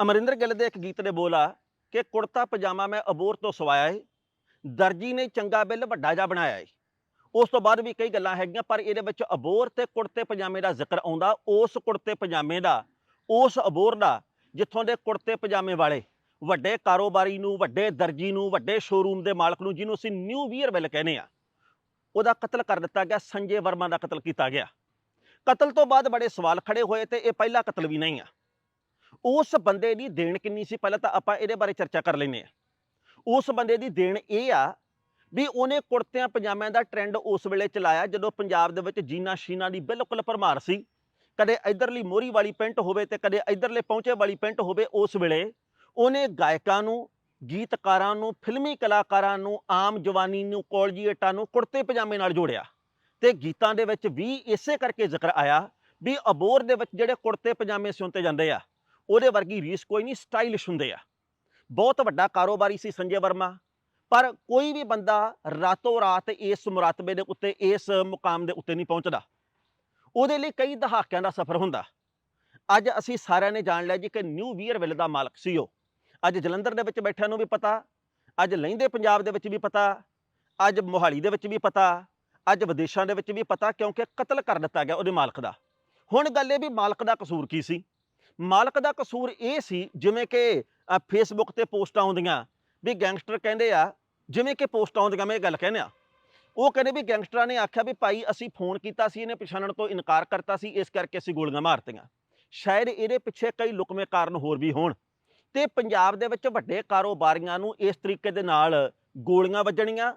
ਅਮਰਿੰਦਰ ਗਿੱਲ ਦੇ ਇੱਕ ਗੀਤ ਦੇ ਬੋਲ ਆ ਕਿ ਕੁੜਤਾ ਪਜਾਮਾ ਮੈਂ ਅਬੋਰ ਤੋਂ ਸਵਾਇਆ ਏ, ਦਰਜੀ ਨੇ ਚੰਗਾ ਬਿੱਲ ਵੱਡਾ ਜਾ ਬਣਾਇਆ ਏ। ਉਸ ਤੋਂ ਬਾਅਦ ਵੀ ਕਈ ਗੱਲਾਂ ਹੈਗੀਆਂ, ਪਰ ਇਹਦੇ ਵਿੱਚ ਅਬੋਰ ਤੇ ਕੁੜਤੇ ਪਜਾਮੇ ਦਾ ਜ਼ਿਕਰ ਆਉਂਦਾ, ਉਸ ਕੁੜਤੇ ਪਜਾਮੇ ਦਾ, ਉਸ ਅਬੋਰ ਦਾ, ਜਿੱਥੋਂ ਦੇ ਕੁੜਤੇ ਪਜਾਮੇ ਵਾਲੇ, ਵੱਡੇ ਕਾਰੋਬਾਰੀ ਨੂੰ, ਵੱਡੇ ਦਰਜੀ ਨੂੰ, ਵੱਡੇ ਸ਼ੋਰੂਮ ਦੇ ਮਾਲਕ ਨੂੰ, ਜਿਹਨੂੰ ਅਸੀਂ ਨਿਊ ਵੀਅਰ ਬਿੱਲ ਕਹਿੰਦੇ ਆ ਉਹਦਾ ਕਤਲ ਕਰ ਦਿੱਤਾ ਗਿਆ, ਸੰਜੇ ਵਰਮਾ ਦਾ ਕਤਲ ਕੀਤਾ ਗਿਆ। ਕਤਲ ਤੋਂ ਬਾਅਦ ਬੜੇ ਸਵਾਲ ਖੜੇ ਹੋਏ ਤੇ ਇਹ ਪਹਿਲਾ ਕਤਲ ਵੀ ਨਹੀਂ ਆ। ਉਸ ਬੰਦੇ ਦੀ ਦੇਣ ਕਿੰਨੀ ਸੀ? ਪਹਿਲਾਂ ਤਾਂ ਆਪਾਂ ਇਹਦੇ ਬਾਰੇ ਚਰਚਾ ਕਰ ਲੈਨੇ ਆ ਉਸ ਬੰਦੇ ਦੀ ਦੇਣ ਇਹ ਆ ਵੀ ਉਹਨੇ ਕੁੜਤਿਆਂ ਪਜਾਮਿਆਂ ਦਾ ਟ੍ਰੈਂਡ ਉਸ ਵੇਲੇ ਚਲਾਇਆ ਜਦੋਂ ਪੰਜਾਬ ਦੇ ਵਿੱਚ ਜੀਨਾ ਸ਼ੀਨਾ ਦੀ ਬਿਲਕੁਲ ਭਰਮਾਰ ਸੀ। ਕਦੇ ਇਧਰਲੀ ਮੋਰੀ ਵਾਲੀ ਪੈਂਟ ਹੋਵੇ ਤੇ ਕਦੇ ਇਧਰਲੇ ਪਹੁੰਚੇ ਵਾਲੀ ਪੈਂਟ ਹੋਵੇ ਉਸ ਵੇਲੇ ਉਹਨੇ ਗਾਇਕਾਂ ਨੂੰ, ਗੀਤਕਾਰਾਂ ਨੂੰ, ਫਿਲਮੀ ਕਲਾਕਾਰਾਂ ਨੂੰ, ਆਮ ਜਵਾਨੀ ਨੂੰ, ਕੋਲਜੀਏਟਾਂ ਨੂੰ ਕੁੜਤੇ ਪਜਾਮੇ ਨਾਲ ਜੋੜਿਆ। ਤੇ ਗੀਤਾਂ ਦੇ ਵਿੱਚ ਵੀ ਇਸੇ ਕਰਕੇ ਜ਼ਿਕਰ ਆਇਆ ਵੀ ਅਬੋਰ ਦੇ ਵਿੱਚ ਜਿਹੜੇ ਕੁੜਤੇ ਪਜਾਮੇ ਸਿਉਂਤੇ ਜਾਂਦੇ ਆ। ਉਹਦੇ ਵਰਗੀ ਰੀਸ ਕੋਈ ਨਹੀਂ, ਸਟਾਈਲਿਸ਼ ਹੁੰਦੇ ਆ। ਬਹੁਤ ਵੱਡਾ ਕਾਰੋਬਾਰੀ ਸੀ ਸੰਜੇ ਵਰਮਾ। ਪਰ ਕੋਈ ਵੀ ਬੰਦਾ ਰਾਤੋਂ ਰਾਤ ਇਸ ਮੁਰਾਤਬੇ ਦੇ ਉੱਤੇ, ਇਸ ਮੁਕਾਮ ਦੇ ਉੱਤੇ ਨਹੀਂ ਪਹੁੰਚਦਾ। ਉਹਦੇ ਲਈ ਕਈ ਦਹਾਕਿਆਂ ਦਾ ਸਫ਼ਰ ਹੁੰਦਾ। ਅੱਜ ਅਸੀਂ ਸਾਰਿਆਂ ਨੇ ਜਾਣ ਲਿਆ ਜੀ ਕਿ ਨਿਊ ਵੀਅਰ ਵਿਲ ਦਾ ਮਾਲਕ ਸੀ ਉਹ। ਅੱਜ ਜਲੰਧਰ ਦੇ ਵਿੱਚ ਬੈਠਿਆਂ ਨੂੰ ਵੀ ਪਤਾ, ਅੱਜ ਲਹਿੰਦੇ ਪੰਜਾਬ ਦੇ ਵਿੱਚ ਵੀ ਪਤਾ, ਅੱਜ ਮੋਹਾਲੀ ਦੇ ਵਿੱਚ ਵੀ ਪਤਾ, ਅੱਜ ਵਿਦੇਸ਼ਾਂ ਦੇ ਵਿੱਚ ਵੀ ਪਤਾ ਕਿਉਂਕਿ ਕਤਲ ਕਰ ਦਿੱਤਾ ਗਿਆ ਉਹਦੇ ਮਾਲਕ ਦਾ। ਹੁਣ ਗੱਲ ਇਹ ਵੀ ਮਾਲਕ ਦਾ ਕਸੂਰ ਕੀ ਸੀ? ਮਾਲਕ ਦਾ ਕਸੂਰ ਇਹ ਸੀ, ਜਿਵੇਂ ਕਿ ਫੇਸਬੁੱਕ ਤੇ ਪੋਸਟਾਂ ਆਉਂਦੀਆਂ ਵੀ ਗੈਂਗਸਟਰ ਕਹਿੰਦੇ ਆ, ਜਿਵੇਂ ਕਿ ਪੋਸਟਾਂ ਆਉਂਦੀਆਂ, ਮੈਂ ਇਹ ਗੱਲ ਕਹਿੰਦੇ। ਆ ਉਹ ਕਹਿੰਦੇ ਵੀ ਗੈਂਗਸਟਰਾਂ ਨੇ ਆਖਿਆ ਵੀ ਭਾਈ ਅਸੀਂ ਫੋਨ ਕੀਤਾ ਸੀ, ਇਹਨੇ ਪਛਾਣਨ ਤੋਂ ਇਨਕਾਰ ਕਰਤਾ ਸੀ, ਇਸ ਕਰਕੇ ਅਸੀਂ ਗੋਲੀਆਂ ਮਾਰਤੀਆਂ। ਸ਼ਾਇਦ ਇਹਦੇ ਪਿੱਛੇ ਕਈ ਲੁਕਵੇਂ ਕਾਰਨ ਹੋਰ ਵੀ ਹੋਣ। ਤੇ ਪੰਜਾਬ ਦੇ ਵਿੱਚ ਵੱਡੇ ਕਾਰੋਬਾਰੀਆਂ ਨੂੰ ਇਸ ਤਰੀਕੇ ਦੇ ਨਾਲ ਗੋਲੀਆਂ ਵੱਜਣੀਆਂ,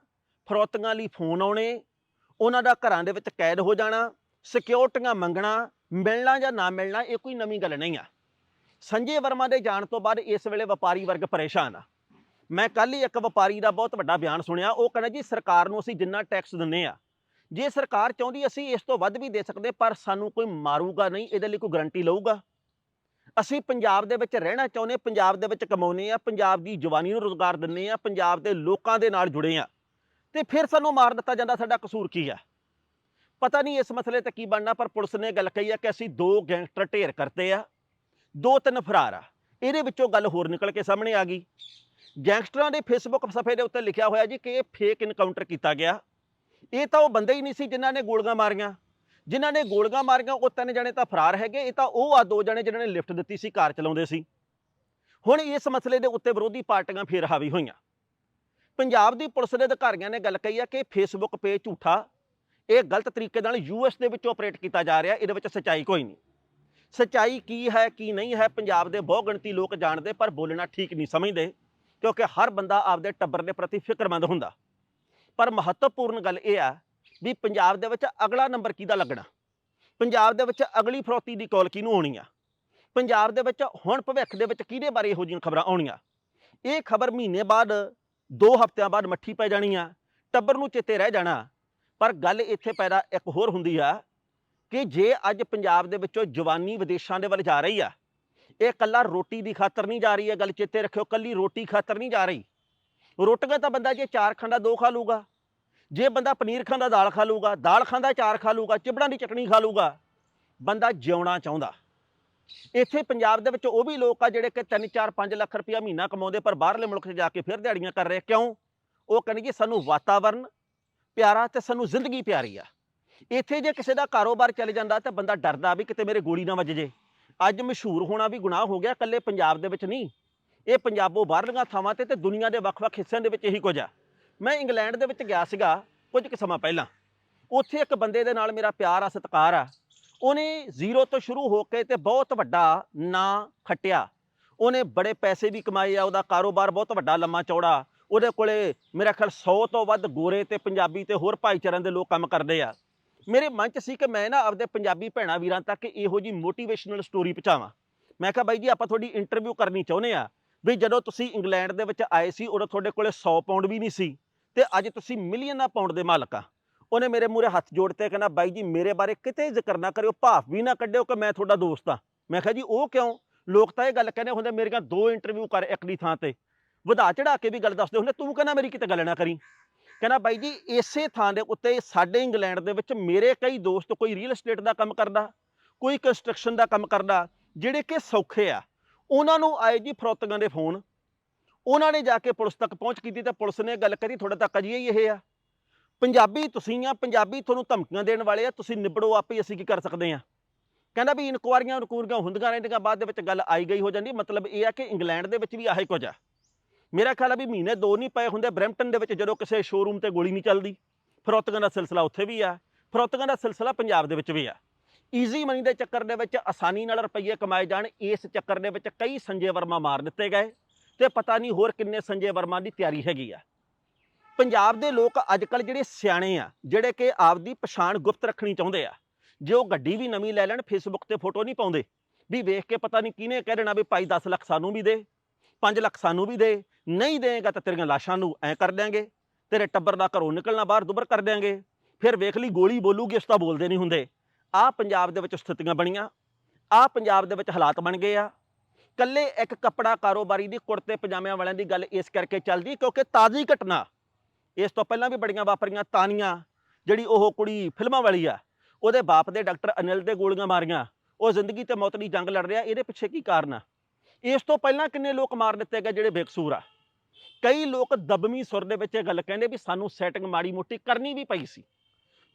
ਫਰੋਤੀਆਂ ਲਈ ਫੋਨ ਆਉਣੇ, ਉਹਨਾਂ ਦਾ ਘਰਾਂ ਦੇ ਵਿੱਚ ਕੈਦ ਹੋ ਜਾਣਾ ਸਿਕਿਉਰਟੀਆਂ ਮੰਗਣਾ ਮਿਲਣਾ ਜਾਂ ਨਾ ਮਿਲਣਾ, ਇਹ ਕੋਈ ਨਵੀਂ ਗੱਲ ਨਹੀਂ ਆ। ਸੰਜੇ ਵਰਮਾ ਦੇ ਜਾਣ ਤੋਂ ਬਾਅਦ ਇਸ ਵੇਲੇ ਵਪਾਰੀ ਵਰਗ ਪਰੇਸ਼ਾਨ ਆ। ਮੈਂ ਕੱਲ ਹੀ ਇੱਕ ਵਪਾਰੀ ਦਾ ਬਹੁਤ ਵੱਡਾ ਬਿਆਨ ਸੁਣਿਆ, ਉਹ ਕਹਿੰਦਾ ਜੀ, ਸਰਕਾਰ ਨੂੰ ਅਸੀਂ ਜਿੰਨਾ ਟੈਕਸ ਦਿੰਨੇ ਆ, ਜੇ ਸਰਕਾਰ ਚਾਹੁੰਦੀ ਅਸੀਂ ਇਸ ਤੋਂ ਵੱਧ ਵੀ ਦੇ ਸਕਦੇ, ਪਰ ਸਾਨੂੰ ਕੋਈ ਮਾਰੂਗਾ ਨਹੀਂ, ਇਹਦੇ ਲਈ ਕੋਈ ਗਾਰੰਟੀ ਲਊਗਾ। ਅਸੀਂ ਪੰਜਾਬ ਦੇ ਵਿੱਚ ਰਹਿਣਾ ਚਾਹੁੰਦੇ, ਪੰਜਾਬ ਦੇ ਵਿੱਚ ਕਮਾਉਨੇ ਆ, ਪੰਜਾਬ ਦੀ ਜਵਾਨੀ ਨੂੰ ਰੋਜ਼ਗਾਰ ਦਿੰਨੇ ਆ, ਪੰਜਾਬ ਦੇ ਲੋਕਾਂ ਦੇ ਨਾਲ ਜੁੜੇ ਆ। ਤੇ ਫਿਰ ਸਾਨੂੰ ਮਾਰ ਦਿੱਤਾ ਜਾਂਦਾ, ਸਾਡਾ ਕਸੂਰ ਕੀ ਆ? ਪਤਾ ਨਹੀਂ ਇਸ ਮਸਲੇ ਤੇ ਕੀ ਬਣਨਾ, ਪਰ ਪੁਲਿਸ ਨੇ ਗੱਲ ਕਹੀ ਆ ਕਿ ਅਸੀਂ ਦੋ ਗੈਂਗਸਟਰ ਢੇਰ ਕਰਤੇ ਆ, ਦੋ ਤਿੰਨ ਫਰਾਰ ਆ। ਇਹਦੇ ਵਿੱਚੋਂ ਗੱਲ ਹੋਰ ਨਿਕਲ ਕੇ ਸਾਹਮਣੇ ਆ ਗਈ। ਗੈਂਗਸਟਰਾਂ ਦੇ ਫੇਸਬੁੱਕ ਸਫੇ ਦੇ ਉੱਤੇ ਲਿਖਿਆ ਹੋਇਆ ਜੀ ਕਿ ਇਹ ਫੇਕ ਇਨਕਾਊਂਟਰ ਕੀਤਾ ਗਿਆ। ਇਹ ਤਾਂ ਉਹ ਬੰਦੇ ਹੀ ਨਹੀਂ ਸੀ ਜਿਨ੍ਹਾਂ ਨੇ ਗੋਲੀਆਂ ਮਾਰੀਆਂ। ਜਿਨ੍ਹਾਂ ਨੇ ਗੋਲੀਆਂ ਮਾਰੀਆਂ, ਉਹ ਤਿੰਨ ਜਣੇ ਤਾਂ ਫਰਾਰ ਹੈਗੇ, ਇਹ ਤਾਂ ਉਹ ਆ ਦੋ ਜਣੇ ਜਿਨ੍ਹਾਂ ਨੇ ਲਿਫਟ ਦਿੱਤੀ ਸੀ, ਕਾਰ ਚਲਾਉਂਦੇ ਸੀ। ਹੁਣ ਇਸ ਮਸਲੇ ਦੇ ਉੱਤੇ ਵਿਰੋਧੀ ਪਾਰਟੀਆਂ ਫੇਰ ਹਾਵੀ ਹੋਈਆਂ। ਪੰਜਾਬ ਦੀ ਪੁਲਿਸ ਦੇ ਅਧਿਕਾਰੀਆਂ ਨੇ ਗੱਲ ਕਹੀ ਆ ਕਿ ਫੇਸਬੁੱਕ ਪੇਜ ਝੂਠਾ ਇਹ ਗਲਤ ਤਰੀਕੇ ਨਾਲ ਯੂਐਸ ਦੇ ਵਿੱਚ ਆਪਰੇਟ ਕੀਤਾ ਜਾ ਰਿਹਾ, ਇਹਦੇ ਵਿੱਚ ਸੱਚਾਈ ਕੋਈ ਨਹੀਂ। ਸੱਚਾਈ ਕੀ ਹੈ, ਕੀ ਨਹੀਂ ਹੈ, ਪੰਜਾਬ ਦੇ ਬਹੁ ਗਿਣਤੀ ਲੋਕ ਜਾਣਦੇ ਪਰ ਬੋਲਣਾ ਠੀਕ ਨਹੀਂ ਸਮਝਦੇ, ਕਿਉਂਕਿ ਹਰ ਬੰਦਾ ਆਪਦੇ ਟੱਬਰ ਦੇ ਪ੍ਰਤੀ ਫਿਕਰਮੰਦ ਹੁੰਦਾ। ਪਰ ਮਹੱਤਵਪੂਰਨ ਗੱਲ ਇਹ ਆ ਵੀ ਪੰਜਾਬ ਦੇ ਵਿੱਚ ਅਗਲਾ ਨੰਬਰ ਕਿਹਦਾ ਲੱਗਣਾ? ਪੰਜਾਬ ਦੇ ਵਿੱਚ ਅਗਲੀ ਫਰੋਤੀ ਦੀ ਕਾਲ ਕਿਹਨੂੰ ਆਉਣੀ ਆ? ਪੰਜਾਬ ਦੇ ਵਿੱਚ ਹੁਣ ਭਵਿੱਖ ਦੇ ਵਿੱਚ ਕਿਹਦੇ ਬਾਰੇ ਇਹੋ ਜਿਹੀਆਂ ਖਬਰਾਂ ਆਉਣੀਆਂ? ਇਹ ਖਬਰ ਮਹੀਨੇ ਬਾਅਦ, ਦੋ ਹਫ਼ਤਿਆਂ ਬਾਅਦ ਮੱਠੀ ਪੈ ਜਾਣੀ ਆ, ਟੱਬਰ ਨੂੰ ਚੇਤੇ ਰਹਿ ਜਾਣਾ। ਪਰ ਗੱਲ ਇੱਥੇ ਪੈਦਾ ਇੱਕ ਹੋਰ ਹੁੰਦੀ ਆ ਕਿ ਜੇ ਅੱਜ ਪੰਜਾਬ ਦੇ ਵਿੱਚੋਂ ਜਵਾਨੀ ਵਿਦੇਸ਼ਾਂ ਦੇ ਵੱਲ ਜਾ ਰਹੀ ਆ, ਇਹ ਕੱਲਾ ਰੋਟੀ ਦੀ ਖਾਤਰ ਨਹੀਂ ਜਾ ਰਹੀ ਹੈ, ਗੱਲ ਚੇਤੇ ਰੱਖਿਓ ਕੱਲੀ ਰੋਟੀ ਖਾਤਰ ਨਹੀਂ ਜਾ ਰਹੀ। ਰੋਟੀਆਂ ਤਾਂ ਬੰਦਾ ਜੇ ਚਾਰ ਖਾਂਦਾ ਦੋ ਖਾ ਲੂਗਾ, ਜੇ ਬੰਦਾ ਪਨੀਰ ਖਾਂਦਾ ਦਾਲ ਖਾ ਲੂਗਾ, ਦਾਲ ਖਾਂਦਾ ਚਾਰ ਖਾ ਲੂਗਾ, ਚਿਬੜਾਂ ਦੀ ਚਟਣੀ ਖਾ ਲੂਗਾ, ਬੰਦਾ ਜਿਉਣਾ ਚਾਹੁੰਦਾ। ਇੱਥੇ ਪੰਜਾਬ ਦੇ ਵਿੱਚ ਉਹ ਵੀ ਲੋਕ ਆ ਜਿਹੜੇ ਕਿ 3 4 5 ਲੱਖ ਰੁਪਇਆ ਮਹੀਨਾ ਕਮਾਉਂਦੇ, ਪਰ ਬਾਹਰਲੇ ਮੁਲਕ 'ਚ ਜਾ ਕੇ ਫਿਰ ਦਿਹਾੜੀਆਂ ਕਰ ਰਹੇ। ਕਿਉਂ? ਉਹ ਕਹਿੰਦੇ ਜੀ ਸਾਨੂੰ ਵਾਤਾਵਰਨ ਪਿਆਰਾ ਤੇ ਸਾਨੂੰ ਜ਼ਿੰਦਗੀ ਪਿਆਰੀ ਆ। ਇੱਥੇ ਜੇ ਕਿਸੇ ਦਾ ਕਾਰੋਬਾਰ ਚੱਲ ਜਾਂਦਾ ਤਾਂ ਬੰਦਾ ਡਰਦਾ ਵੀ ਕਿਤੇ ਮੇਰੇ ਗੋਲੀ ਨਾ ਵੱਜ ਜੇ। ਅੱਜ ਮਸ਼ਹੂਰ ਹੋਣਾ ਵੀ ਗੁਨਾਹ ਹੋ ਗਿਆ, ਇਕੱਲੇ ਪੰਜਾਬ ਦੇ ਵਿੱਚ ਨਹੀਂ। ਇਹ ਪੰਜਾਬੋਂ ਬਾਹਰਲੀਆਂ ਥਾਵਾਂ ਤੇ ਤੇ ਦੁਨੀਆ ਦੇ ਵੱਖ-ਵੱਖ ਹਿੱਸਿਆਂ ਦੇ ਵਿੱਚ ਇਹੀ ਕੁਝ ਆ। ਮੈਂ ਇੰਗਲੈਂਡ ਦੇ ਵਿੱਚ ਗਿਆ ਸੀਗਾ ਕੁਝ ਕੁ ਸਮਾਂ ਪਹਿਲਾਂ। ਉੱਥੇ ਇੱਕ ਬੰਦੇ ਦੇ ਨਾਲ ਮੇਰਾ ਪਿਆਰ ਆ, ਸਤਿਕਾਰ ਆ। ਉਹਨੇ ਜ਼ੀਰੋ ਤੋਂ ਸ਼ੁਰੂ ਹੋ ਕੇ ਤੇ ਬਹੁਤ ਵੱਡਾ ਨਾਂ ਖੱਟਿਆ। ਉਹਨੇ ਬੜੇ ਪੈਸੇ ਵੀ ਕਮਾਏ ਆ, ਉਹਦਾ ਕਾਰੋਬਾਰ ਬਹੁਤ ਵੱਡਾ ਲੰਮਾ ਚੌੜਾ। ਉਹਦੇ ਕੋਲੇ ਮੇਰਾ ਖਿਆਲ 100 ਤੋਂ ਵੱਧ ਗੋਰੇ ਤੇ ਪੰਜਾਬੀ ਤੇ ਹੋਰ ਭਾਈਚਾਰਿਆਂ ਦੇ ਲੋਕ ਕੰਮ ਕਰਦੇ ਆ। ਮੇਰੇ ਮਨ 'ਚ ਸੀ ਕਿ ਮੈਂ ਨਾ ਆਪਦੇ ਪੰਜਾਬੀ ਭੈਣਾਂ ਵੀਰਾਂ ਤੱਕ ਇਹੋ ਜੀ ਮੋਟੀਵੇਸ਼ਨਲ ਸਟੋਰੀ ਪਹੁੰਚਾਵਾਂ। ਮੈਂ ਕਿਹਾ ਬਾਈ ਜੀ, ਆਪਾਂ ਤੁਹਾਡੀ ਇੰਟਰਵਿਊ ਕਰਨੀ ਚਾਹੁੰਦੇ ਆ ਵੀ ਜਦੋਂ ਤੁਸੀਂ ਇੰਗਲੈਂਡ ਦੇ ਵਿੱਚ ਆਏ ਸੀ, ਉਦੋਂ ਤੁਹਾਡੇ ਕੋਲੇ 100 ਪਾਉਂਡ ਵੀ ਨਹੀਂ ਸੀ ਤੇ ਅੱਜ ਤੁਸੀਂ ਮਿਲੀਅਨਾਂ ਪਾਉਂਡ ਦੇ ਮਾਲਕ ਆ। ਉਹਨੇ ਮੇਰੇ ਮੂਹਰੇ ਹੱਥ ਜੋੜ ਜੋੜਤੇ ਕਹਿੰਦਾ, ਬਾਈ ਜੀ, ਮੇਰੇ ਬਾਰੇ ਕਿਤੇ ਜ਼ਿਕਰ ਨਾ ਕਰਿਓ, ਭਾਫ ਵੀ ਨਾ ਕੱਢਿਓ ਕਿ ਮੈਂ ਤੁਹਾਡਾ ਦੋਸਤ ਆ। ਮੈਂ ਕਿਹਾ ਜੀ, ਉਹ ਕਿਉਂ? ਲੋਕ ਤਾਂ ਇਹ ਗੱਲ ਕਹਿੰਦੇ ਹੁੰਦੇ, ਮੇਰੀਆਂ ਦੋ ਇੰਟਰਵਿਊ ਕਰ ਇੱਕ ਦੀ ਥਾਂ ਤੇ। ਵਧਾ ਚੜਾ ਕੇ ਵੀ ਗੱਲ ਦੱਸਦੇ ਹੁੰਦੇ, ਤੂੰ ਕਹਿੰਦਾ ਮੇਰੀ ਕਿਤੇ ਗੱਲ ਨਾ ਕਰੀ। ਕਹਿੰਦਾ ਬਾਈ ਜੀ, ਇਸੇ ਥਾਂ ਦੇ ਉੱਤੇ ਸਾਡੇ ਇੰਗਲੈਂਡ ਦੇ ਵਿੱਚ ਮੇਰੇ ਕਈ ਦੋਸਤ ਕੋਈ ਰੀਅਲ ਏਸਟੇਟ ਦਾ ਕੰਮ ਕਰਦਾ, ਕੋਈ ਕੰਸਟਰਕਸ਼ਨ ਦਾ ਕੰਮ ਕਰਦਾ, ਜਿਹੜੇ ਕਿ ਸੌਖੇ ਆ। ਉਹਨਾਂ ਨੂੰ ਆਏ ਜੀ ਫਰੋਤਗਾਂ ਦੇ ਫੋਨ। ਉਹਨਾਂ ਨੇ ਜਾ ਕੇ ਪੁਲਿਸ ਤੱਕ ਪਹੁੰਚ ਕੀਤੀ ਤਾਂ ਪੁਲਿਸ ਨੇ ਗੱਲ ਕਰੀ, ਤੁਹਾਡੇ ਤੱਕ ਅਜਿਹੇ ਹੀ ਇਹ ਆ। ਪੰਜਾਬੀ ਤੁਸੀਂ ਆ, ਪੰਜਾਬੀ ਤੁਹਾਨੂੰ ਧਮਕੀਆਂ ਦੇਣ ਵਾਲੇ ਆ, ਤੁਸੀਂ ਨਿਬੜੋ ਆਪੇ ਅਸੀਂ ਕੀ ਕਰ ਸਕਦੇ ਆ? ਕਹਿੰਦਾ ਵੀ ਇਨਕੁਆਰੀਆਂ ਇਨਕੁਆਰੀਆਂ ਹੁੰਦੀਆਂ ਰਹਿੰਦੀਆਂ, ਬਾਅਦ ਦੇ ਵਿੱਚ ਗੱਲ ਆਈ ਗਈ ਹੋ ਜਾਂਦੀ, ਮਤਲਬ ਇਹ ਆ ਕਿ ਇੰਗਲੈਂਡ ਦੇ ਵਿੱਚ ਵੀ ਆਹੀ ਕੁਝ ਆ। ਮੇਰਾ ਖਿਆਲ ਆ ਵੀ ਮਹੀਨੇ ਦੋ ਨਹੀਂ ਪਏ ਹੁੰਦੇ ਬਰੈਂਪਟਨ ਦੇ ਵਿੱਚ ਜਦੋਂ ਕਿਸੇ ਸ਼ੋਰੂਮ ਤੇ ਗੋਲੀ ਨਹੀਂ ਚੱਲਦੀ। ਫਰੋਤੀਆਂ ਦਾ ਸਿਲਸਿਲਾ ਉੱਥੇ ਵੀ ਆ, ਫਰੋਤਕਾਂ ਦਾ ਸਿਲਸਿਲਾ ਪੰਜਾਬ ਦੇ ਵਿੱਚ ਵੀ ਆ। ਈਜ਼ੀ ਮਨੀ ਦੇ ਚੱਕਰ ਦੇ ਵਿੱਚ ਆਸਾਨੀ ਨਾਲ ਰੁਪਈਏ ਕਮਾਏ ਜਾਣ, ਇਸ ਚੱਕਰ ਦੇ ਵਿੱਚ ਕਈ ਸੰਜੇ ਵਰਮਾ ਮਾਰ ਦਿੱਤੇ ਗਏ ਤੇ ਪਤਾ ਨਹੀਂ ਹੋਰ ਕਿੰਨੇ ਸੰਜੇ ਵਰਮਾ ਦੀ ਤਿਆਰੀ ਹੈਗੀ ਆ। ਪੰਜਾਬ ਦੇ ਲੋਕ ਅੱਜ ਕੱਲ ਜਿਹੜੇ ਸਿਆਣੇ ਆ, ਜਿਹੜੇ ਕਿ ਆਪਦੀ ਪਛਾਣ ਗੁਪਤ ਰੱਖਣੀ ਚਾਹੁੰਦੇ ਆ, ਜੇ ਉਹ ਗੱਡੀ ਵੀ ਨਵੀਂ ਲੈ ਲੈਣ ਫੇਸਬੁੱਕ ਤੇ ਫੋਟੋ ਨਹੀਂ ਪਾਉਂਦੇ, ਵੀ ਵੇਖ ਕੇ ਪਤਾ ਨਹੀਂ ਕਿਹਨੇ ਕਹਿ ਦੇਣਾ ਵੀ ਭਾਈ 10 ਲੱਖ ਸਾਨੂੰ ਵੀ ਦੇ 5 ਲੱਖ ਸਾਨੂੰ ਵੀ ਦੇ ਨਹੀਂ ਦੇਗਾ ਤਾਂ ਤੇਰੀਆਂ ਲਾਸ਼ਾਂ ਨੂੰ ਐ ਕਰ ਦਿਆਂਗੇ। ਤੇਰੇ ਟੱਬਰ ਦਾ ਘਰੋਂ ਨਿਕਲਣਾ ਬਾਹਰ ਦੁਬਰ ਕਰ ਦਿਆਂਗੇ। ਫਿਰ ਵੇਖ ਲਈ ਗੋਲੀ ਬੋਲੂਗੀ, ਉਸ ਤਾਂ ਬੋਲਦੇ ਨਹੀਂ ਹੁੰਦੇ। ਆ ਪੰਜਾਬ ਦੇ ਵਿੱਚ ਸਥਿਤੀਆਂ ਬਣੀਆਂ। ਆ ਪੰਜਾਬ ਦੇ ਵਿੱਚ ਹਾਲਾਤ ਬਣ ਗਏ ਆ। ਕੱਲੇ ਇੱਕ ਕੱਪੜਾ ਕਾਰੋਬਾਰੀ ਦੀ ਕੁੜਤੇ ਪਜਾਮਿਆਂ ਵਾਲਿਆਂ ਦੀ ਗੱਲ ਇਸ ਕਰਕੇ ਚੱਲਦੀ ਕਿਉਂਕਿ ਤਾਜ਼ੀ ਘਟਨਾ। ਇਸ ਤੋਂ ਪਹਿਲਾਂ ਵੀ ਬੜੀਆਂ ਵਾਪਰੀਆਂ ਤਾਨੀਆਂ, ਜਿਹੜੀ ਉਹ ਕੁੜੀ ਫਿਲਮਾਂ ਵਾਲੀ ਆ। ਉਹਦੇ ਬਾਪ ਦੇ ਡਾਕਟਰ ਅਨਿਲ ਦੇ ਗੋਲੀਆਂ ਮਾਰੀਆਂ। ਉਹ ਜ਼ਿੰਦਗੀ ਤੇ ਮੌਤ ਦੀ ਜੰਗ ਲੜ ਰਿਹਾ। ਇਹਦੇ ਪਿੱਛੇ ਕੀ ਕਾਰਨ ਆ? ਇਸ ਤੋਂ ਪਹਿਲਾਂ ਕਿੰਨੇ ਲੋਕ ਮਾਰ ਦਿੱਤੇ ਗਏ ਜਿਹੜੇ ਬੇਕਸੂਰ ਆ? ਕਈ ਲੋਕ ਦਬਮੀ ਸੁਰ ਦੇ ਵਿੱਚ ਇਹ ਗੱਲ ਕਹਿੰਦੇ ਵੀ ਸਾਨੂੰ ਸੈਟਿੰਗ ਮਾੜੀ ਮੋਟੀ ਕਰਨੀ ਵੀ ਪਈ ਸੀ।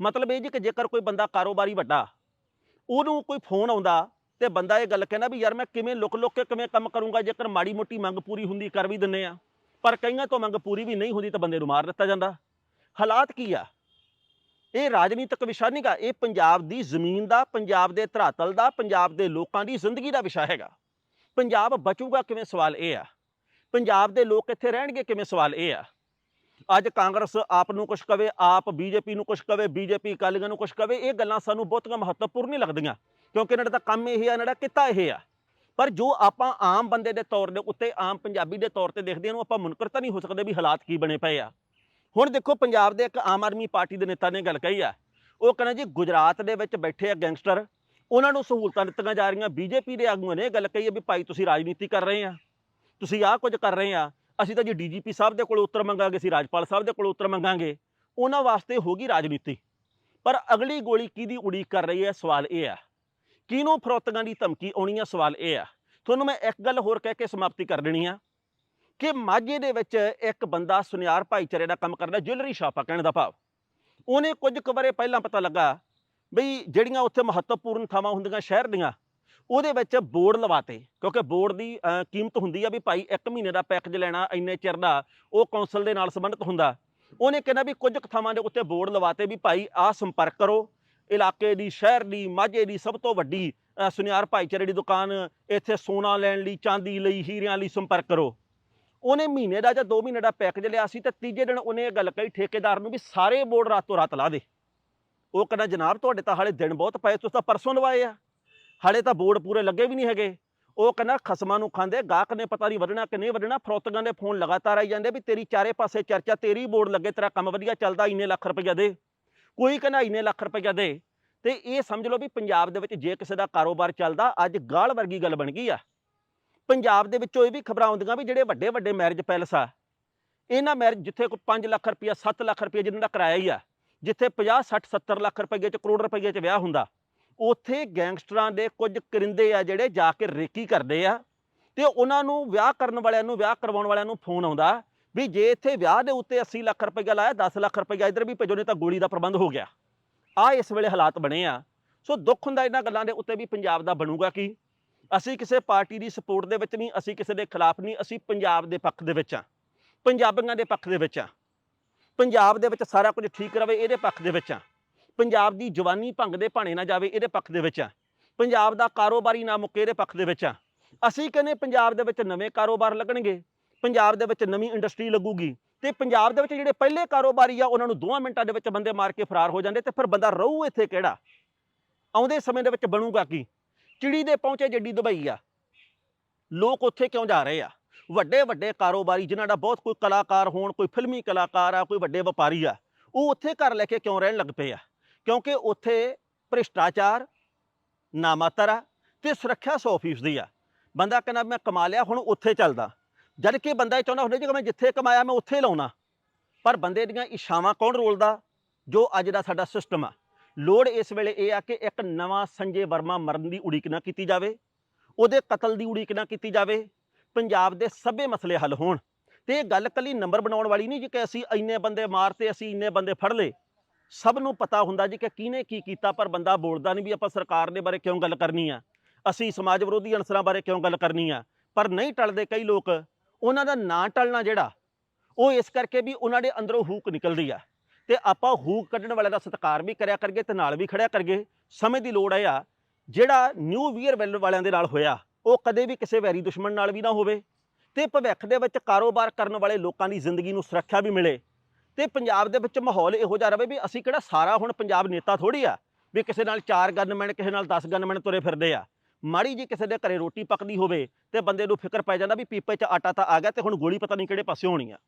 ਮਤਲਬ ਇਹ ਜੀ ਕਿ ਜੇਕਰ ਕੋਈ ਬੰਦਾ ਕਾਰੋਬਾਰੀ ਵੱਡਾ, ਉਹਨੂੰ ਕੋਈ ਫੋਨ ਆਉਂਦਾ ਤੇ ਬੰਦਾ ਇਹ ਗੱਲ ਕਹਿੰਦਾ ਵੀ ਯਾਰ ਮੈਂ ਕਿਵੇਂ ਲੁਕ ਲੁਕ ਕੇ ਕਿਵੇਂ ਕੰਮ ਕਰੂੰਗਾ, ਜੇਕਰ ਮਾੜੀ ਮੋਟੀ ਮੰਗ ਪੂਰੀ ਹੁੰਦੀ ਕਰ ਵੀ ਦਿੰਨੇ ਆ ਪਰ ਕਈਆਂ ਤੋਂ ਮੰਗ ਪੂਰੀ ਵੀ ਨਹੀਂ ਹੁੰਦੀ ਤਾਂ ਬੰਦੇ ਨੂੰ ਮਾਰ ਦਿੱਤਾ ਜਾਂਦਾ। ਹਾਲਾਤ ਕੀ ਆ? ਇਹ ਰਾਜਨੀਤਿਕ ਵਿਸ਼ਾ ਨਹੀਂਗਾ ਇਹ ਪੰਜਾਬ ਦੀ ਜ਼ਮੀਨ ਦਾ, ਪੰਜਾਬ ਦੇ ਧਰਾਤਲ ਦਾ, ਪੰਜਾਬ ਦੇ ਲੋਕਾਂ ਦੀ ਜ਼ਿੰਦਗੀ ਦਾ ਵਿਸ਼ਾ ਹੈਗਾ। ਪੰਜਾਬ ਬਚੂਗਾ ਕਿਵੇਂ? ਸਵਾਲ ਇਹ ਆ। ਪੰਜਾਬ ਦੇ ਲੋਕ ਇੱਥੇ ਰਹਿਣਗੇ? ਕਿਵੇਂ? ਸਵਾਲ ਇਹ ਆ। ਅੱਜ ਕਾਂਗਰਸ ਆਪ ਨੂੰ ਕੁਛ ਕਵੇ, ਆਪ ਬੀਜੇਪੀ ਨੂੰ ਕੁਛ ਕਵੇ, ਬੀਜੇਪੀ ਅਕਾਲੀਆਂ ਨੂੰ ਕੁਛ ਕਵੇ, ਇਹ ਗੱਲਾਂ ਸਾਨੂੰ ਬਹੁਤੀਆਂ ਮਹੱਤਵਪੂਰਨ ਨਹੀਂ ਲੱਗਦੀਆਂ, ਕਿਉਂਕਿ ਇਹਨਾਂ ਦਾ ਕੰਮ ਇਹ ਆ, ਇਹਨਾਂ ਦਾ ਕਿੱਤਾ ਇਹ ਆ। ਪਰ ਜੋ ਆਪਾਂ ਆਮ ਬੰਦੇ ਦੇ ਤੌਰ ਦੇ ਉੱਤੇ, ਆਮ ਪੰਜਾਬੀ ਦੇ ਤੌਰ ਤੇ ਦੇਖਦੇ ਹਾਂ ਨੂੰ ਆਪਾਂ ਮੁਨਕਰ ਤਾਂ ਨਹੀਂ ਹੋ ਸਕਦੇ ਵੀ ਹਾਲਾਤ ਕੀ ਬਣੇ ਪਏ ਆ। ਹੁਣ ਦੇਖੋ, ਪੰਜਾਬ ਦੇ ਇੱਕ ਆਮ ਆਦਮੀ ਪਾਰਟੀ ਦੇ ਨੇਤਾ ਨੇ ਗੱਲ ਕਹੀ ਆ, ਉਹ ਕਹਿੰਦਾ ਜੀ ਗੁਜਰਾਤ ਦੇ ਵਿੱਚ ਬੈਠੇ ਆ ਗੈਂਗਸਟਰ, ਉਹਨਾਂ ਨੂੰ ਸਹੂਲਤਾਂ ਦਿੱਤੀਆਂ ਜਾ ਰਹੀਆਂ, ਬੀਜੇਪੀ ਦੇ ਆਗੂਆਂ ਨੇ ਇਹ ਗੱਲ ਕਹੀ ਆ ਵੀ ਭਾਈ ਤੁਸੀਂ ਰਾਜਨੀਤੀ ਕਰ ਰਹੇ ਆ। ਤੁਸੀਂ ਆਹ ਕੁਝ ਕਰ ਰਹੇ ਆ, ਅਸੀਂ ਤਾਂ ਜੀ ਡੀਜੀਪੀ ਸਾਹਿਬ ਦੇ ਕੋਲ ਉੱਤਰ ਮੰਗਾਂਗੇ, ਅਸੀਂ ਰਾਜਪਾਲ ਸਾਹਿਬ ਦੇ ਕੋਲ ਉੱਤਰ ਮੰਗਾਂਗੇ। ਉਹਨਾਂ ਵਾਸਤੇ ਹੋਗੀ ਰਾਜਨੀਤੀ। ਪਰ ਅਗਲੀ ਗੋਲੀ ਕਿਹਦੀ ਉਡੀਕ ਕਰ ਰਹੀ ਹੈ, ਸਵਾਲ ਇਹ ਆ। ਕਿਹਨੂੰ ਫਰੋਤਗਾਂ ਦੀ ਧਮਕੀ ਆਉਣੀ ਆ, ਸਵਾਲ ਇਹ ਆ। ਤੁਹਾਨੂੰ ਮੈਂ ਇੱਕ ਗੱਲ ਹੋਰ ਕਹਿ ਕੇ ਸਮਾਪਤੀ ਕਰ ਦੇਣੀ ਆ ਕਿ ਮਾਝੇ ਦੇ ਵਿੱਚ ਇੱਕ ਬੰਦਾ ਸੁਨਿਆਰ ਭਾਈਚਾਰੇ ਦਾ ਕੰਮ ਕਰਦਾ, ਜੁਐਲਰੀ ਸ਼ਾਪ ਆ ਕਹਿਣ ਦਾ ਭਾਵ। ਉਹਨੇ ਕੁਝ ਕੁ ਵਰੇ ਪਹਿਲਾਂ ਪਤਾ ਲੱਗਾ ਬਈ ਜਿਹੜੀਆਂ ਉੱਥੇ ਮਹੱਤਵਪੂਰਨ ਥਾਵਾਂ ਹੁੰਦੀਆਂ, ਸ਼ਹਿਰ ਦੀਆਂ ਉਹਦੇ ਵਿੱਚ ਬੋਰਡ ਲਵਾਤੇ, ਕਿਉਂਕਿ ਬੋਰਡ ਦੀ ਕੀਮਤ ਹੁੰਦੀ ਆ ਵੀ ਭਾਈ 1 ਮਹੀਨੇ ਦਾ ਪੈਕੇਜ ਲੈਣਾ, ਇੰਨੇ ਚਿਰ ਦਾ, ਉਹ ਕੌਂਸਲ ਦੇ ਨਾਲ ਸੰਬੰਧਿਤ ਹੁੰਦਾ। ਉਹਨੇ ਕਹਿੰਦਾ ਵੀ ਕੁਝ ਕੁ ਥਾਵਾਂ ਦੇ ਉੱਤੇ ਬੋਰਡ ਲਵਾਤੇ ਵੀ ਭਾਈ ਆਹ ਸੰਪਰਕ ਕਰੋ, ਇਲਾਕੇ ਦੀ, ਸ਼ਹਿਰ ਦੀ, ਮਾਝੇ ਦੀ ਸਭ ਤੋਂ ਵੱਡੀ ਸੁਨਿਆਰ ਭਾਈਚਾਰੇ ਦੀ ਦੁਕਾਨ, ਇੱਥੇ ਸੋਨਾ ਲੈਣ ਲਈ, ਚਾਂਦੀ ਲਈ, ਹੀਰਿਆਂ ਲਈ ਸੰਪਰਕ ਕਰੋ। ਉਹਨੇ ਮਹੀਨੇ ਦਾ ਜਾਂ 2 ਮਹੀਨੇ ਦਾ ਪੈਕੇਜ ਲਿਆ ਸੀ ਤੇ ਤੀਜੇ ਦਿਨ ਉਹਨੇ ਇਹ ਗੱਲ ਕਹੀ ਠੇਕੇਦਾਰ ਨੂੰ ਵੀ ਸਾਰੇ ਬੋਰਡ ਰਾਤੋਂ ਰਾਤ ਲਾ ਦੇ। ਉਹ ਕਹਿੰਦਾ, ਜਨਾਬ, ਤੁਹਾਡੇ ਤਾਂ ਹਾਲੇ ਦਿਨ ਬਹੁਤ ਪਏ, ਤੁਸੀਂ ਤਾਂ ਪਰਸੋਂ ਲਵਾਏ ਆ। ਹਾਲੇ ਤਾਂ ਬੋਰਡ ਪੂਰੇ ਲੱਗੇ ਵੀ ਨਹੀਂ ਹੈਗੇ। ਉਹ ਕਹਿੰਦਾ ਖਸਮਾਂ ਨੂੰ ਖਾਂਦੇ, ਗਾਹਕ ਨੇ ਪਤਾ ਨਹੀਂ ਵਧਣਾ ਕਿ ਨਹੀਂ ਵਧਣਾ ਫਰੋਤਗਾਂ ਦੇ ਫੋਨ ਲਗਾਤਾਰ ਆਈ ਜਾਂਦੇ ਵੀ ਤੇਰੀ ਚਾਰੇ ਪਾਸੇ ਚਰਚਾ, ਤੇਰੀ ਬੋਰਡ ਲੱਗੇ, ਤੇਰਾ ਕੰਮ ਵਧੀਆ ਚੱਲਦਾ, ਇੰਨੇ ਲੱਖ ਰੁਪਈਆ ਦੇ। ਕੋਈ ਕਹਿੰਦਾ ਇੰਨੇ ਲੱਖ ਰੁਪਈਆ ਦੇ। ਤੇ ਇਹ ਸਮਝ ਲਓ ਵੀ ਪੰਜਾਬ ਦੇ ਵਿੱਚ ਜੇ ਕਿਸੇ ਦਾ ਕਾਰੋਬਾਰ ਚੱਲਦਾ, ਅੱਜ ਗਾਲ ਵਰਗੀ ਗੱਲ ਬਣ ਗਈ ਆ। ਪੰਜਾਬ ਦੇ ਵਿੱਚੋਂ ਇਹ ਵੀ ਖਬਰਾਂ ਆਉਂਦੀਆਂ ਵੀ ਜਿਹੜੇ ਵੱਡੇ ਵੱਡੇ ਮੈਰਿਜ ਪੈਲਸ ਆ, ਇਹਨਾਂ ਮੈਰਿਜ ਜਿੱਥੇ ਕੋਈ 5 ਲੱਖ ਰੁਪਈਆ 7 ਲੱਖ ਰੁਪਈਆ ਜਿੰਨਾਂ ਦਾ ਕਿਰਾਇਆ ਹੀ ਆ, ਜਿੱਥੇ 50 60 70 ਲੱਖ ਰੁਪਈਏ ਚ ਕਰੋੜ ਰੁਪਈਏ ਚ ਵਿਆਹ ਹੁੰਦਾ ਉੱਥੇ ਗੈਂਗਸਟਰਾਂ ਦੇ ਕੁਝ ਕਰਿੰਦੇ ਆ ਜਿਹੜੇ ਜਾ ਕੇ ਰੇਕੀ ਕਰਦੇ ਆ ਤੇ ਉਹਨਾਂ ਨੂੰ ਵਿਆਹ ਕਰਨ ਵਾਲਿਆਂ ਨੂੰ, ਵਿਆਹ ਕਰਵਾਉਣ ਵਾਲਿਆਂ ਨੂੰ ਫੋਨ ਆਉਂਦਾ ਵੀ ਜੇ ਇੱਥੇ ਵਿਆਹ ਦੇ ਉੱਤੇ 80 ਲੱਖ ਰੁਪਈਆ ਲਾਇਆ 10 ਲੱਖ ਰੁਪਈਆ ਇਧਰ ਵੀ ਭੇਜੋ, ਨਹੀਂ ਤਾਂ ਗੋਲੀ ਦਾ ਪ੍ਰਬੰਧ ਹੋ ਗਿਆ। ਆ ਇਸ ਵੇਲੇ ਹਾਲਾਤ ਬਣੇ ਆ। ਸੋ ਦੁੱਖ ਹੁੰਦਾ ਇਹਨਾਂ ਗੱਲਾਂ ਦੇ ਉੱਤੇ ਵੀ ਪੰਜਾਬ ਦਾ ਬਣੂਗਾ ਕੀ? ਅਸੀਂ ਕਿਸੇ ਪਾਰਟੀ ਦੀ ਸਪੋਰਟ ਦੇ ਵਿੱਚ ਨਹੀਂ, ਅਸੀਂ ਕਿਸੇ ਦੇ ਖਿਲਾਫ ਨਹੀਂ, ਅਸੀਂ ਪੰਜਾਬ ਦੇ ਪੱਖ ਦੇ ਵਿੱਚ ਆ। ਪੰਜਾਬੀਆਂ ਦੇ ਪੱਖ ਦੇ ਵਿੱਚ ਆ। ਪੰਜਾਬ ਦੇ ਵਿੱਚ ਸਾਰਾ ਕੁਝ ਠੀਕ ਰਵੇ, ਇਹਦੇ ਪੱਖ ਦੇ ਵਿੱਚ ਆ। ਪੰਜਾਬ ਦੀ ਜਵਾਨੀ ਭੰਗ ਦੇ ਭਾਣੇ ਨਾ ਜਾਵੇ, ਇਹਦੇ ਪੱਖ ਦੇ ਵਿੱਚ ਆ। ਪੰਜਾਬ ਦਾ ਕਾਰੋਬਾਰੀ ਨਾ ਮੁੱਕੇ, ਇਹਦੇ ਪੱਖ ਦੇ ਵਿੱਚ ਆ। ਅਸੀਂ ਕਹਿੰਦੇ ਪੰਜਾਬ ਦੇ ਵਿੱਚ ਨਵੇਂ ਕਾਰੋਬਾਰ ਲੱਗਣਗੇ, ਪੰਜਾਬ ਦੇ ਵਿੱਚ ਨਵੀਂ ਇੰਡਸਟਰੀ ਲੱਗੂਗੀ ਤੇ ਪੰਜਾਬ ਦੇ ਵਿੱਚ ਜਿਹੜੇ ਪਹਿਲੇ ਕਾਰੋਬਾਰੀ ਆ, ਉਹਨਾਂ ਨੂੰ ਦੋਵਾਂ ਮਿੰਟਾਂ ਦੇ ਵਿੱਚ ਬੰਦੇ ਮਾਰ ਕੇ ਫਰਾਰ ਹੋ ਜਾਂਦੇ ਤੇ ਫਿਰ ਬੰਦਾ ਰਹੂ ਇੱਥੇ ਕਿਹੜਾ? ਆਉਂਦੇ ਸਮੇਂ ਦੇ ਵਿੱਚ ਬਣੂਗਾ ਕੀ? ਚਿੜੀ ਦੇ ਪਹੁੰਚੇ ਜੱਡੀ ਦੁਬਈ ਆ। ਲੋਕ ਉੱਥੇ ਕਿਉਂ ਜਾ ਰਹੇ ਆ? ਵੱਡੇ ਵੱਡੇ ਕਾਰੋਬਾਰੀ, ਜਿਨ੍ਹਾਂ ਦਾ ਬਹੁਤ ਕੋਈ ਕਲਾਕਾਰ ਹੋਣ, ਕੋਈ ਫਿਲਮੀ ਕਲਾਕਾਰ ਆ, ਕੋਈ ਵੱਡੇ ਵਪਾਰੀ ਆ, ਉਹ ਉੱਥੇ ਘਰ ਲੈ ਕੇ ਕਿਉਂ ਰਹਿਣ ਲੱਗ ਪਏ ਆ? ਕਿਉਂਕਿ ਉੱਥੇ ਭ੍ਰਿਸ਼ਟਾਚਾਰ, ਨਾਮਾਤਰ ਆ ਤੇ ਸੁਰੱਖਿਆ 100% ਦੀ ਆ। ਬੰਦਾ ਕਹਿੰਦਾ ਮੈਂ ਕਮਾ ਲਿਆ, ਹੁਣ ਉੱਥੇ ਚੱਲਦਾ। ਜਦ ਕਿ ਬੰਦਾ ਇਹ ਚਾਹੁੰਦਾ ਹੁੰਦਾ ਜੀ ਕਿ ਮੈਂ ਜਿੱਥੇ ਕਮਾਇਆ ਮੈਂ ਉੱਥੇ ਲਾਉਣਾ। ਪਰ ਬੰਦੇ ਦੀਆਂ ਇਸ਼ਾਵਾਂ ਕੌਣ ਰੋਲਦਾ? ਜੋ ਅੱਜ ਦਾ ਸਾਡਾ ਸਿਸਟਮ ਆ। ਲੋੜ ਇਸ ਵੇਲੇ ਇਹ ਆ ਕਿ ਇੱਕ ਨਵਾਂ ਸੰਜੇ ਵਰਮਾ ਮਰਨ ਦੀ ਉਡੀਕ ਨਾ ਕੀਤੀ ਜਾਵੇ। ਉਹਦੇ ਕਤਲ ਦੀ ਉਡੀਕ ਨਾ ਕੀਤੀ ਜਾਵੇ। ਪੰਜਾਬ ਦੇ ਸਭੇ ਮਸਲੇ ਹੱਲ ਹੋਣ। ਤੇ ਇਹ ਗੱਲ ਕੱਲੀ ਨੰਬਰ ਬਣਾਉਣ ਵਾਲੀ ਨਹੀਂ ਜੀ ਕਿ ਅਸੀਂ ਇੰਨੇ ਬੰਦੇ ਮਾਰਤੇ, ਅਸੀਂ ਇੰਨੇ ਬੰਦੇ ਫੜ ਲਏ। ਸਭ ਨੂੰ ਪਤਾ ਹੁੰਦਾ ਜੀ ਕਿ ਕਿਹਨੇ ਕੀ ਕੀਤਾ, ਪਰ ਬੰਦਾ ਬੋਲਦਾ ਨਹੀਂ ਵੀ ਆਪਾਂ ਸਰਕਾਰ ਦੇ ਬਾਰੇ ਕਿਉਂ ਗੱਲ ਕਰਨੀ ਆ। ਅਸੀਂ ਸਮਾਜ ਵਿਰੋਧੀ ਅਨਸਰਾਂ ਬਾਰੇ ਕਿਉਂ ਗੱਲ ਕਰਨੀ ਆ? ਪਰ ਨਹੀਂ ਟਲਦੇ ਕਈ ਲੋਕ, ਉਹਨਾਂ ਦਾ ਨਾਂ ਟਲਣਾ ਜਿਹੜਾ, ਉਹ ਇਸ ਕਰਕੇ ਵੀ ਉਹਨਾਂ ਦੇ ਅੰਦਰੋਂ ਹੂਕ ਨਿਕਲਦੀ ਆ। ਤੇ ਆਪਾਂ ਹੂਕ ਕੱਢਣ ਵਾਲਿਆਂ ਦਾ ਸਤਿਕਾਰ ਵੀ ਕਰਿਆ ਕਰਗੇ ਤੇ ਨਾਲ ਵੀ ਖੜਿਆ ਕਰਗੇ ਸਮੇਂ ਦੀ ਲੋੜ ਹੈ ਆ ਜਿਹੜਾ ਨਿਊ ਵੀਅਰ ਵੈਲ ਵਾਲਿਆਂ ਦੇ ਨਾਲ ਹੋਇਆ, ਉਹ ਕਦੇ ਵੀ ਕਿਸੇ ਵੈਰੀ ਦੁਸ਼ਮਣ ਨਾਲ ਵੀ ਨਾ ਹੋਵੇ। ਤੇ ਭਵਿੱਖ ਦੇ ਵਿੱਚ ਕਾਰੋਬਾਰ ਕਰਨ ਵਾਲੇ ਲੋਕਾਂ ਦੀ ਜ਼ਿੰਦਗੀ ਨੂੰ ਸੁਰੱਖਿਆ ਵੀ ਮਿਲੇ। ਤੇ ਪੰਜਾਬ ਦੇ ਵਿੱਚ ਮਾਹੌਲ ਇਹੋ ਜਿਹਾ ਰਵੇ ਵੀ ਅਸੀਂ ਕਿਹੜਾ ਸਾਰਾ ਹੁਣ ਪੰਜਾਬ ਨੇਤਾ ਥੋੜੀ ਆ, ਵੀ ਕਿਸੇ ਨਾਲ ਚਾਰ ਗਨਮੈਨ, ਕਿਸੇ ਨਾਲ 10 ਗਨਮੈਨ ਤੁਰੇ ਫਿਰਦੇ ਆ। ਮਾੜੀ ਜੀ ਕਿਸੇ ਦੇ ਘਰੇ ਰੋਟੀ ਪੱਕਦੀ ਹੋਵੇ ਤੇ ਬੰਦੇ ਨੂੰ ਫਿਕਰ ਪੈ ਜਾਂਦਾ ਵੀ ਪੀਪੇ 'ਚ ਆਟਾ ਤਾਂ ਆ ਗਿਆ ਤੇ ਹੁਣ ਗੋਲੀ ਪਤਾ ਨਹੀਂ ਕਿਹੜੇ ਪਾਸੇ ਹੋਣੀ ਆ।